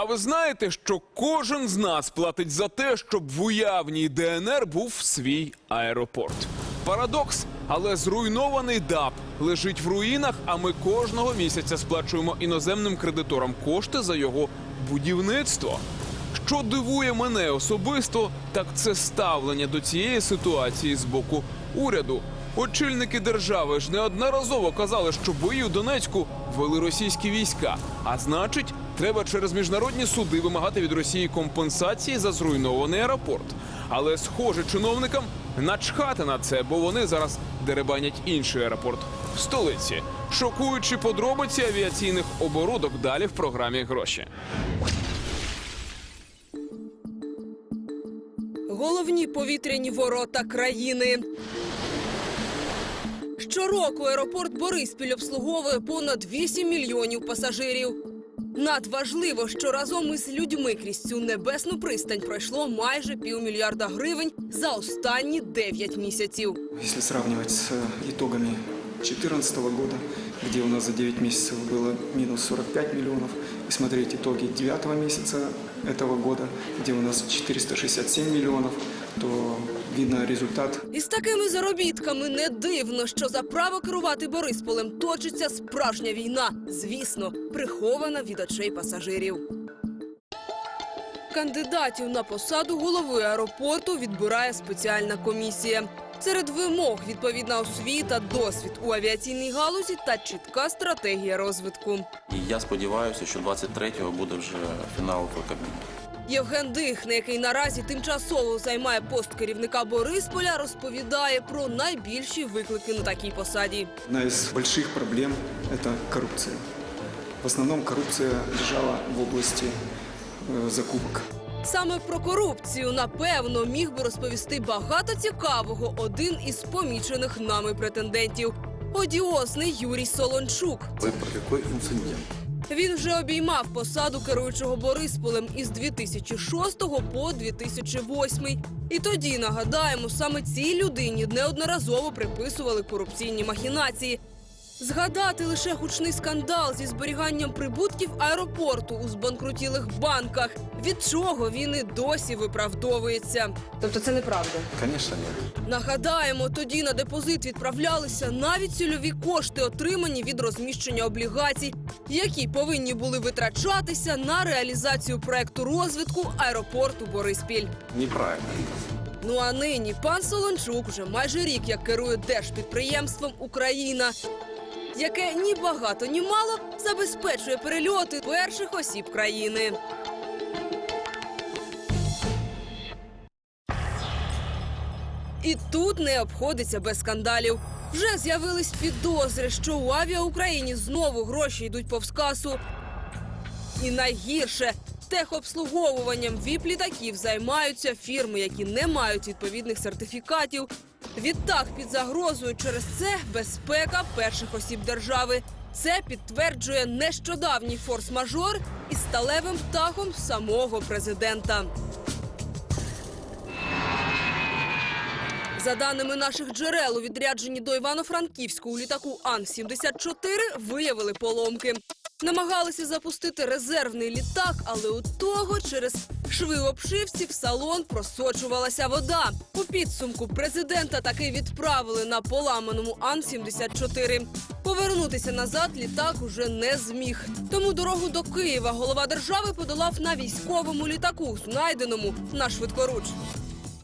А ви знаєте, що кожен з нас платить за те, щоб в уявній ДНР був свій аеропорт? Парадокс, але зруйнований ДАП лежить в руїнах, а ми кожного місяця сплачуємо іноземним кредиторам кошти за його будівництво. Що дивує мене особисто, так це ставлення до цієї ситуації з боку уряду. Очільники держави ж неодноразово казали, що бої у Донецьку вели російські війська. А значить, треба через міжнародні суди вимагати від Росії компенсації за зруйнований аеропорт. Але схоже, чиновникам начхати на це, бо вони зараз деребанять інший аеропорт в столиці. Шокуючі подробиці авіаційних оборудок далі в програмі гроші. Головні повітряні ворота країни. Щороку аеропорт Бориспіль обслуговує понад 8 мільйонів пасажирів. Надважливо, що разом із людьми крізь цю небесну пристань пройшло майже півмільярда гривень за останні 9 місяців. Если сравнивать с э, итогами 2014 года, где у нас за 9 месяцев было минус 45 миллионов, и смотреть итоги 9 месяца этого года, где у нас 467 миллионов, то видно результат Із такими заробітками не дивно, що за право керувати Борисполем точиться справжня війна, звісно, прихована від очей пасажирів. Кандидатів на посаду голови аеропорту відбирає спеціальна комісія. Серед вимог відповідна освіта, досвід у авіаційній галузі та чітка стратегія розвитку. І я сподіваюся, що 23-го буде вже фінал в Кабміні. Євген Дихне, який наразі тимчасово займає пост керівника Борисполя, розповідає про найбільші виклики на такій посаді. Одна из больших проблем – это коррупция. В основном коррупция лежала в области э, закупок. Саме про корупцію, напевно, міг би розповісти багато цікавого один із помічених нами претендентів одіозний Юрій Солончук. Ви про який інцидент? Він вже обіймав посаду керуючого Борисполем із 2006 по 2008. І тоді нагадаємо, саме цій людині неодноразово приписували корупційні махінації. Згадати лише гучний скандал зі зберіганням прибутків аеропорту у збанкрутілих банках, від чого він і досі виправдовується. Тобто це неправда. Звісно, ні. Нагадаємо, тоді на депозит відправлялися навіть цільові кошти, отримані від розміщення облігацій, які повинні були витрачатися на реалізацію проекту розвитку аеропорту Бориспіль. Неправильно. Ну а нині пан Солончук вже майже рік як керує держпідприємством Україна, яке ні багато, ні мало забезпечує перельоти перших осіб країни. І тут не обходиться без скандалів. Вже з'явились підозри, що у авіаукраїні знову гроші йдуть повз касу. І найгірше техобслуговуванням віп-літаків займаються фірми, які не мають відповідних сертифікатів. Відтак під загрозою через це безпека перших осіб держави. Це підтверджує нещодавній форс-мажор із сталевим птахом самого президента. За даними наших джерел, у відрядженні до Івано-Франківську у літаку Ан-74 виявили поломки. Намагалися запустити резервний літак, але у того через шви обшивці в салон просочувалася вода. У підсумку президента таки відправили на поламаному Ан-74. Повернутися назад літак уже не зміг. Тому дорогу до Києва голова держави подолав на військовому літаку, знайденому на швидкоруч.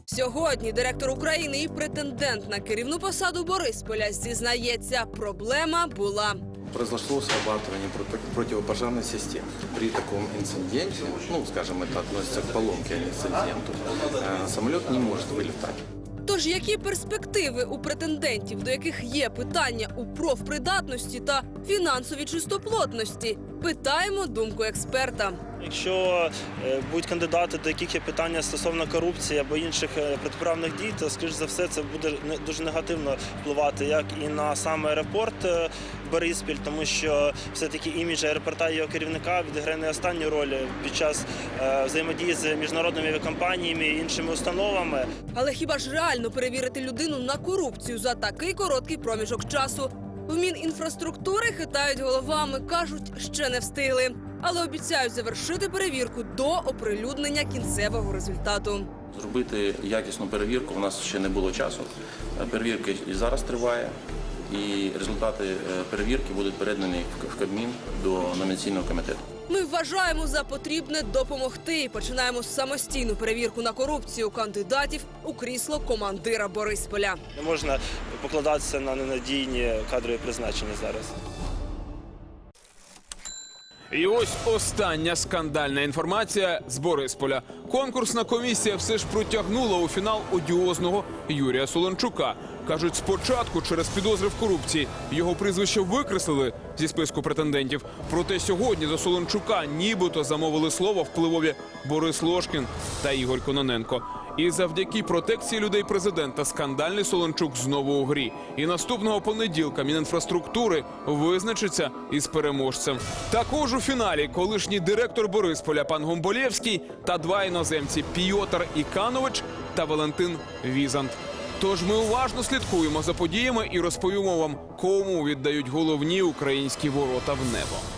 Сьогодні директор України і претендент на керівну посаду Борисполя зізнається, проблема була. Произошло срабатывание проти- противопожарной системы. При таком инциденте, ну, скажем, это относится к поломке, а не инциденту, э, самолет не может вылетать. Тож які перспективи у претендентів, до яких є питання у профпридатності та фінансовій чистоплотності? Питаємо думку експерта. Якщо е, будуть кандидати, до яких є питання стосовно корупції або інших е, протиправних дій, то скоріш за все це буде дуже негативно впливати як і на сам аеропорт е, Бориспіль, тому що все-таки імідж аеропорта і його керівника відіграє не останню роль під час взаємодії з міжнародними авіакомпаніями і іншими установами. Але хіба ж реально перевірити людину на корупцію за такий короткий проміжок часу? В Мінінфраструктури хитають головами, кажуть, ще не встигли. але обіцяють завершити перевірку до оприлюднення кінцевого результату. Зробити якісну перевірку у нас ще не було часу. Перевірка і зараз триває, і результати е, перевірки будуть передані в Кабмін до номінаційного комітету. Ми вважаємо за потрібне допомогти і починаємо самостійну перевірку на корупцію кандидатів у крісло командира Борисполя. Не можна покладатися на ненадійні кадрові призначення зараз. І ось остання скандальна інформація з Борисполя. Конкурсна комісія все ж протягнула у фінал одіозного Юрія Солончука. Кажуть, спочатку через підозри в корупції його прізвище викреслили зі списку претендентів. Проте сьогодні за Солончука нібито замовили слово впливові Борис Лошкін та Ігор Кононенко. І завдяки протекції людей президента скандальний Солончук знову у грі. І наступного понеділка Мінінфраструктури визначиться із переможцем. Також у фіналі колишній директор Борисполя пан Гомболєвський та два іноземці Піотр Іканович та Валентин Візант. Тож ми уважно слідкуємо за подіями і розповімо вам, кому віддають головні українські ворота в небо.